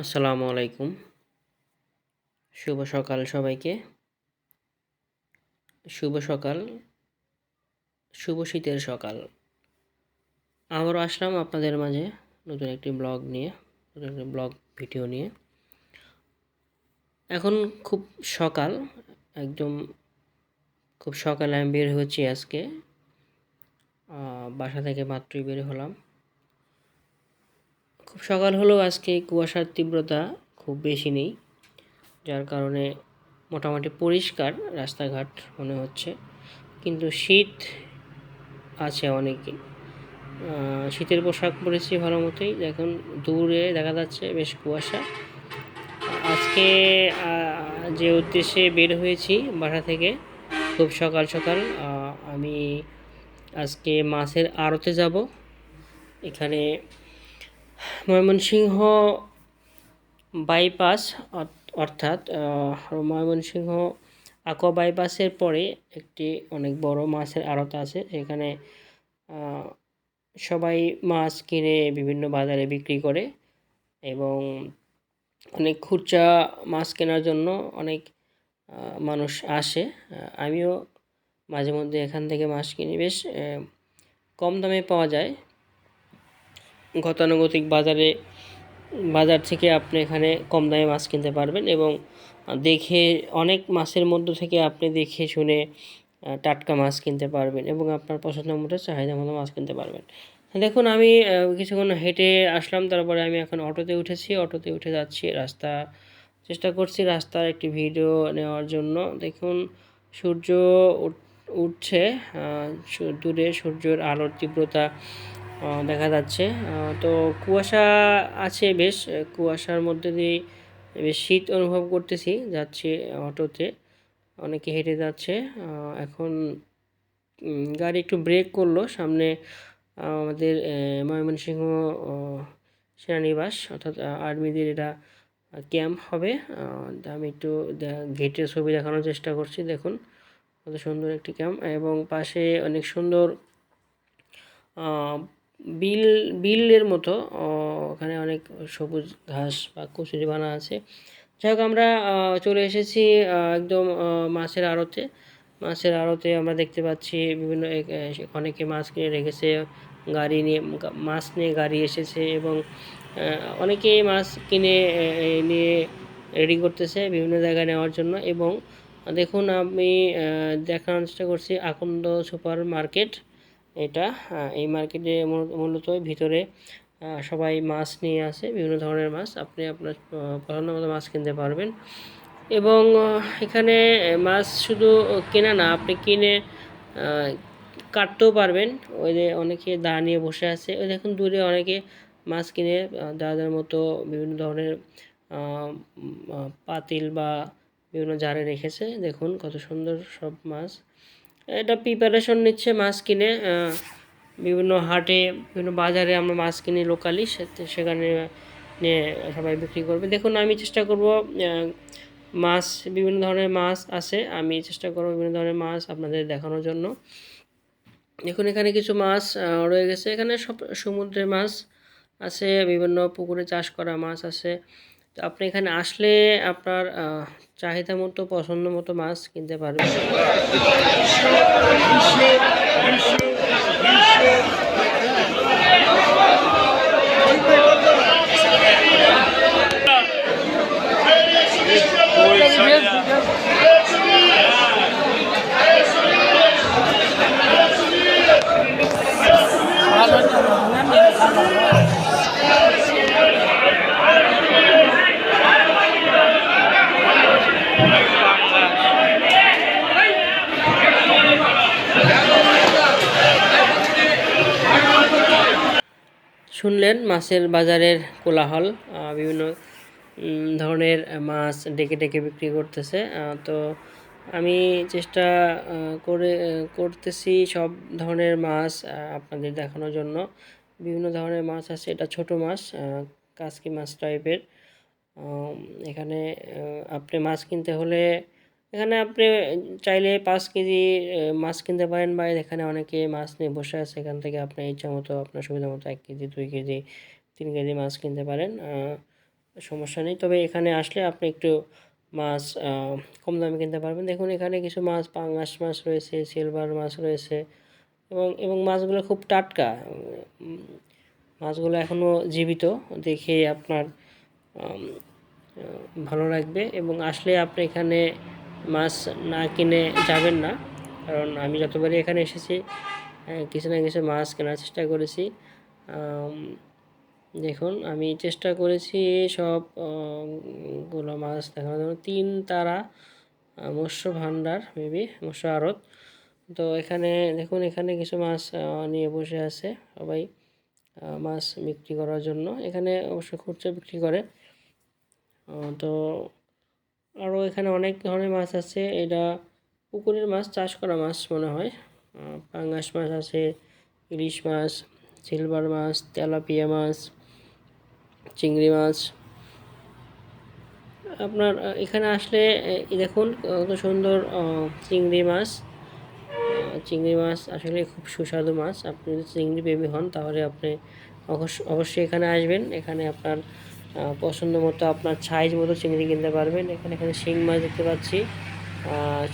আসসালামু আলাইকুম। শুভ সকাল সবাইকে। শুভ সকাল, শুভ শীতের সকাল। আবারও আসলাম আপনাদের মাঝে নতুন একটি ব্লগ নিয়ে, নতুন একটি ব্লগ ভিডিও নিয়ে। এখন খুব সকাল, একদম খুব সকালে আমি বের হচ্ছি আজকে। বাসা থেকে মাত্রই বের হলাম। সকাল হলেও আজকে কুয়াশার তীব্রতা খুব বেশি নেই যার কারণে মোটামুটি পরিষ্কার রাস্তাঘাট মনে হচ্ছে। কিন্তু শীত আছে অনেকই। আহ, শীতের পোশাক পরেছি ভালো মতোই। এখন দূরে দেখা যাচ্ছে বেশ কুয়াশা। আজকে যে উদ্দেশ্যে বের হয়েছি বাসা থেকে খুব সকাল সকাল আমি আজকে মাছের আড়তে যাব। এখানে ময়মনসিংহ বাইপাস, অর্থ- অর্থাৎ ময়মনসিংহ আকোয়া বাইপাসের পরে একটি অনেক বড় মাছের আড়ত আছে। সেখানে সবাই মাছ কিনে বিভিন্ন বাজারে বিক্রি করে এবং অনেক খুচরা মাছ কেনার জন্য অনেক মানুষ আসে। আমিও মাঝে মধ্যে এখান থেকে মাছ কিনি। বেশ কম দামে পাওয়া যায়। গতানুগতিক বাজারে, বাজার থেকে আপনি এখানে কম দামে মাছ কিনতে পারবেন এবং দেখে, অনেক মাছের মধ্য থেকে আপনি দেখে শুনে টাটকা মাছ কিনতে পারবেন এবং আপনার পছন্দ মতো চাহিদা মতো মাছ কিনতে পারবেন। দেখুন, আমি কিছুক্ষণ হেঁটে আসলাম, তারপরে আমি এখন অটোতে উঠেছি, অটোতে উঠে যাচ্ছি রাস্তা, চেষ্টা করছি রাস্তার একটি ভিডিও নেওয়ার জন্য। দেখুন, সূর্য উঠ- উঠছে দূরে সূর্যের আলোর তীব্রতা দেখা যাচ্ছে। তো কুয়াশা আছে বেশ। কুয়াশার মধ্যে দিয়ে বেশ শীত অনুভব করতেছি, যাচ্ছি অটোতে। অনেকে হেঁটে যাচ্ছে। এখন গাড়ি একটু ব্রেক করল। সামনে আমাদের ময়মনসিংহ সেনানিবাস, অর্থাৎ আর্মিদের এটা ক্যাম্প হবে। আমি একটু গেটের ছবি দেখানোর চেষ্টা করছি। দেখুন, কত সুন্দর একটি ক্যাম্প। এবং পাশে অনেক সুন্দর বিল বিলের মতো ওখানে অনেক সবুজ ঘাস বা কচুরি বানা আছে। যাই হোক আমরা চলে এসেছি একদম মাছের আড়তে। মাছের আড়তে আমরা দেখতে পাচ্ছি বিভিন্ন অনেকে মাছ কিনে রেখেছে গাড়ি নিয়ে মাছ নিয়ে গাড়ি এসেছে এবং আহ, অনেকেই মাছ কিনে নিয়ে রেডি করতেছে বিভিন্ন জায়গায় নেওয়ার জন্য এবং দেখুন আমি দেখানোর চেষ্টা করছি আকন্দ সুপার মার্কেট এটা এই মার্কেটে মূলত ভিতরে সবাই মাছ নিয়ে আসে, বিভিন্ন ধরনের মাছ। আপনি আপনার পছন্দ মতো মাছ কিনতে পারবেন। এবং এখানে মাছ শুধু কেনা না, আপনি কিনে কাটতেও পারবেন। ওই যে অনেকে দা নিয়ে বসে আছে। ওই দেখুন, দূরে অনেকে মাছ কিনে যাদের মতো বিভিন্ন ধরনের পাতিল বা বিভিন্ন জারে রেখেছে। দেখুন, কত সুন্দর সব মাছ। এটা প্রিপারেশন নিচ্ছে মাছ কিনে বিভিন্ন হাটে, বিভিন্ন বাজারে আমরা মাছ কিনি লোকালি সেখানে নিয়ে সবাই বিক্রি করবে। দেখুন, আমি চেষ্টা করব মাছ, বিভিন্ন ধরনের মাছ আছে, আমি চেষ্টা করব বিভিন্ন ধরনের মাছ আপনাদের দেখানোর জন্য। দেখুন, এখানে কিছু মাছ রয়ে গেছে। এখানে সব সমুদ্রের মাছ আছে, বিভিন্ন পুকুরে চাষ করা মাছ আছে। তো আপনি এখানে আসলে আপনার চাহিদা মতো পছন্দ মতো মাছ কিনতে পারবেন। শুনলেন মাছের বাজারের কোলাহল বিভিন্ন ধরনের মাছ ডেকে ডেকে বিক্রি করতেছে। তো আমি চেষ্টা করে করতেছি সব ধরনের মাছ আপনাদের দেখানোর জন্য। বিভিন্ন ধরনের মাছ আছে, এটা ছোট মাছ কাসকি মাছ টাইপের এখানে আপনি মাছ কিনতে হলে এখানে আপনি চাইলে পাঁচ কেজি মাছ কিনতে পারেন বা এখানে অনেকে মাছ নিয়ে বসে আছে। এখান থেকে আপনার ইচ্ছা মতো, আপনার সুবিধা মতো এক কেজি, দুই কেজি, তিন কেজি মাছ কিনতে পারেন সমস্যা নেই। তবে এখানে আসলে আপনি একটু মাছ কম দামে কিনতে পারবেন। দেখুন, এখানে কিছু মাছ, পাঙ্গাস মাছ রয়েছে, সিলভার মাছ রয়েছে এবং এবং মাছগুলো খুব টাটকা। মাছগুলো এখনও জীবিত, দেখে আপনার ভালো লাগবে এবং আসলে আপনি এখানে মাছ না কিনে যাবেন না। কারণ আমি যতবারই এখানে এসেছি কিছু না কিছু মাছ কেনার চেষ্টা করেছি। দেখুন, আমি চেষ্টা করেছি সবগুলো মাছ দেখানোর জন্য। তিন তারা মৎস্য ভাণ্ডার মেবি মৎস্য আড়ত। তো এখানে, দেখুন, এখানে কিছু মাছ নিয়ে বসে আছে সবাই মাছ বিক্রি করার জন্য। এখানে অবশ্য খুচরা বিক্রি করে। তো আরও এখানে অনেক ধরনের মাছ আছে। এটা পুকুরের মাছ, চাষ করা মাছ মনে হয়। পাঙ্গাস মাছ আছে, ইলিশ মাছ, সিলভার মাছ, তেলাপিয়া মাছ, চিংড়ি মাছ। আপনার এখানে আসলে দেখুন, কত সুন্দর চিংড়ি মাছ। চিংড়ি মাছ আসলে খুব সুস্বাদু মাছ। আপনি যদি চিংড়ি প্রেমী হন, তাহলে আপনি অবশ্য অবশ্যই এখানে আসবেন। এখানে আপনার পছন্দ মতো আপনার সাইজ মতো চিংড়ি কিনতে পারবেন। এখানে এখানে শিং মাছ দেখতে পাচ্ছি।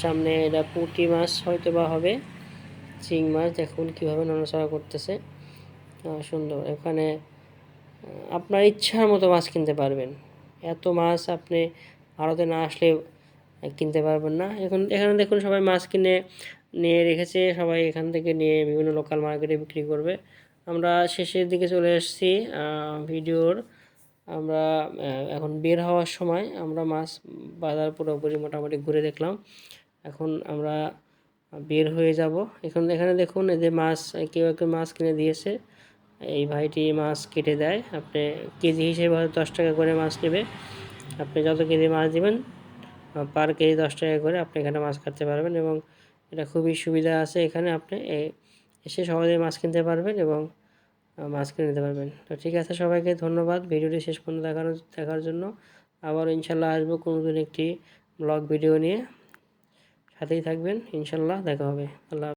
সামনে এটা পুঁটি মাছ হয়তো বা হবে। চিং মাছ, দেখুন কীভাবে নড়াচড়া করতেছে। সুন্দর। এখানে আপনার ইচ্ছার মতো মাছ কিনতে পারবেন। এত মাছ আপনি আড়তে না আসলে কিনতে পারবেন না। এখন, এখানে দেখুন সবাই মাছ কিনে, নিয়ে রেখেছে। সবাই এখান থেকে নিয়ে বিভিন্ন লোকাল মার্কেটে বিক্রি করবে। আমরা শেষের দিকে চলে এসেছি ভিডিওর আমরা এখন বের হওয়ার সময় আমরা মাছ বাজার পুরোপুরি মোটামুটি ঘুরে দেখলাম। এখন আমরা বের হয়ে যাব। এখন এখানে দেখুন, এই যে মাছ, কেউ কেউ মাছ কিনে দিয়েছে। এই ভাইটি মাছ কেটে দেয়। আপনি কেজি হিসেবে হয়তো দশ টাকা করে মাছ নেবে। আপনি যত কেজি মাছ দিবেন পার কেজি দশ টাকা করে আপনি এখানে মাছ কাটতে পারবেন এবং এটা খুবই সুবিধা আছে এখানে আপনি এসে সহজে মাছ কিনতে পারবেন এবং মাছ কিনে নিতে পারবেন। তো ঠিক আছে, সবাইকে ধন্যবাদ। ভিডিওটি শেষ পর্যন্ত দেখানো দেখার জন্য আবার ইনশাল্লাহ আসব কোনো দিন একটি ব্লগ ভিডিও নিয়ে। সাথেই থাকবেন। ইনশাল্লাহ দেখা হবে। আল্লাহ।